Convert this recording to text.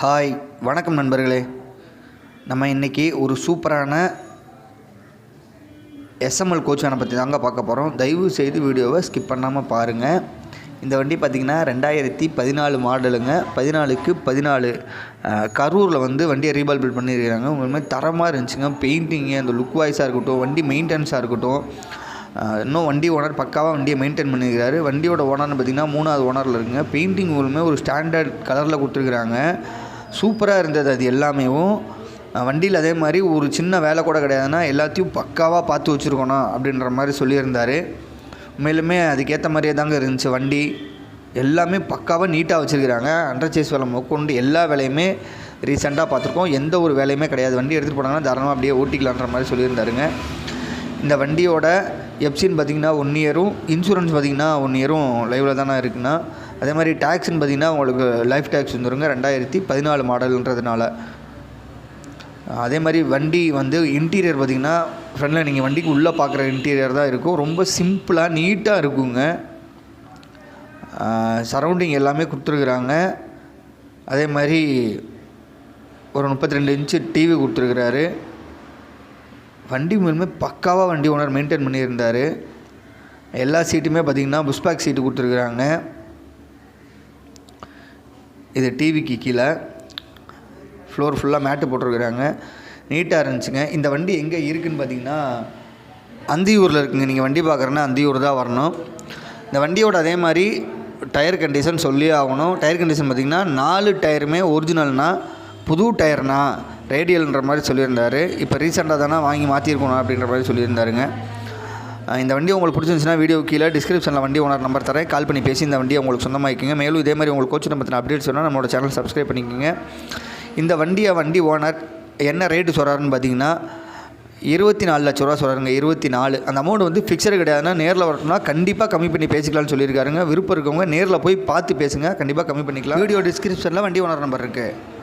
Hi வணக்கம் நண்பர்களே. நம்ம இன்றைக்கி ஒரு சூப்பரான எஸ்எம்எல் கோச்சானை பற்றி தாங்க பார்க்க போகிறோம் தயவு செய்து வீடியோவை ஸ்கிப் பண்ணாமல் பாருங்கள் இந்த வண்டி பார்த்திங்கன்னா ரெண்டாயிரத்தி பதினாலு மாடலுங்க. பதினாலுக்கு பதினாலு கரூரில் வந்து வண்டியை ரீபால்பில் பண்ணியிருக்கிறாங்க. உங்களுமே தரமாக இருந்துச்சுங்க. பெயிண்டிங்கு அந்த லுக் வாய்ஸாக இருக்கட்டும் வண்டி மெயின்டெனன்ஸாக இருக்கட்டும் இன்னும் வண்டி ஓனர் பக்காவாக வண்டியை மெயின்டைன் பண்ணியிருக்காரு வண்டியோட ஓனர்னு பார்த்திங்கன்னா மூணாவது ஓனரில் இருக்குங்க. பெயிண்டிங் மூலமே ஒரு ஸ்டாண்டர்ட் கலரில் கொடுத்துருக்குறாங்க. சூப்பராக இருந்தது அது எல்லாமேவும் வண்டியில் அதே மாதிரி ஒரு சின்ன வேலை கூட கிடையாதுன்னா எல்லாத்தையும் பக்காவாக பார்த்து வச்சுருக்கோண்ணா அப்படின்ற மாதிரி சொல்லியிருந்தார். உண்மையிலுமே அதுக்கேற்ற மாதிரியே தாங்க இருந்துச்சு வண்டி. எல்லாமே பக்காவாக நீட்டாக வச்சுருக்கிறாங்க. அண்டர்சேஸ் வேலை கொண்டு எல்லா வேலையுமே ரீசெண்டாக பார்த்துருக்கோம். எந்த ஒரு வேலையுமே கிடையாது. வண்டி எடுத்துகிட்டு போனாங்கன்னா தாராளமாக அப்படியே ஓட்டிக்கலான்ற மாதிரி சொல்லியிருந்தாருங்க. இந்த வண்டியோட எப்சின்னு பார்த்தீங்கன்னா ஒன் இயரும் இன்சூரன்ஸ் பார்த்தீங்கன்னா ஒன் இயரும் லைவில் தானே இருக்குன்னா அதே மாதிரி டேக்ஸ்னு பார்த்தீங்கன்னா உங்களுக்கு லைஃப் டேக்ஸ் வந்துருங்க ரெண்டாயிரத்தி பதினாலு மாடல்ன்றதுனால. அதே மாதிரி வண்டி வந்து இன்டீரியர் பார்த்திங்கன்னா ஃப்ரெண்டில் நீங்கள் வண்டிக்கு உள்ளே பார்க்குற இன்டீரியர் தான் இருக்கும். ரொம்ப சிம்பிளாக நீட்டாக இருக்குங்க. சரௌண்டிங் எல்லாமே கொடுத்துருக்குறாங்க. அதே மாதிரி ஒரு முப்பத்தி ரெண்டு இன்ச்சு டிவி கொடுத்துருக்குறாரு. வண்டி மூலமே பக்காவாக வண்டி ஓனர் மெயின்டைன் பண்ணியிருந்தார். எல்லா சீட்டுமே பார்த்திங்கன்னா புஷ்பேக் சீட்டு கொடுத்துருக்குறாங்க. இது டிவிக்கு கீழே. ஃப்ளோர் ஃபுல்லாக மேட்டு போட்டிருக்குறாங்க. நீட்டாக இருந்துச்சுங்க. இந்த வண்டி எங்கே இருக்குதுன்னு பார்த்தீங்கன்னா அந்தியூரில் இருக்குங்க. நீங்கள் வண்டி பார்க்குறேன்னா அந்தியூர் தான் வரணும். இந்த வண்டியோட அதே மாதிரி டயர் கண்டிஷன் சொல்லி ஆகணும். டயர் கண்டிஷன் பார்த்திங்கன்னா நாலு டயருமே ஒரிஜினல்னா புது டயர்னா ரேடியல்ன்ற மாதிரி சொல்லியிருந்தார். இப்போ ரீசெண்டாக தானே வாங்கி மாற்றிருக்கணும் அப்படின்ற மாதிரி சொல்லியிருந்தாருங்க. இந்த வண்டி உங்களுக்கு பிடிச்சிருந்துச்சுன்னா வீடியோ கீழே டிஸ்கிரிப்ஷனில் வண்டி ஓனர் நம்பர் தரேன். கால் பண்ணி பேசி இந்த வண்டியை உங்களுக்கு சொந்தமாக்கிங்க மேலும் இதே மாதிரி உங்களுக்கு கோச்சு பற்றின அப்டேட்ஸ் வேணால் நம்மளோட சேனல் சப்ஸ்கிரைப் பண்ணிக்கோங்க. இந்த வண்டியை வண்டி ஓனர் என்ன ரேட்டு சொல்கிறாருன்னு பார்த்தீங்கன்னா இருபத்தி நாலு லட்ச ரூபா சொல்கிறாருங்க இருபத்தி நாலு அந்த அமௌண்ட் வந்து ஃபிக்ஸடு கிடையாதுன்னா நேரில் வரணும்னா கண்டிப்பாக கம்மி பண்ணி பேசிக்கலாம்னு சொல்லியிருக்காருங்க. விருப்பம் இருக்கவங்க நேரில் போய் பார்த்து பேசுங்க. கண்டிப்பாக கம்மி பண்ணிக்கலாம். வீடியோ டிஸ்கிரிப்ஷனில் வண்டி ஓனர் நம்பர் இருக்குது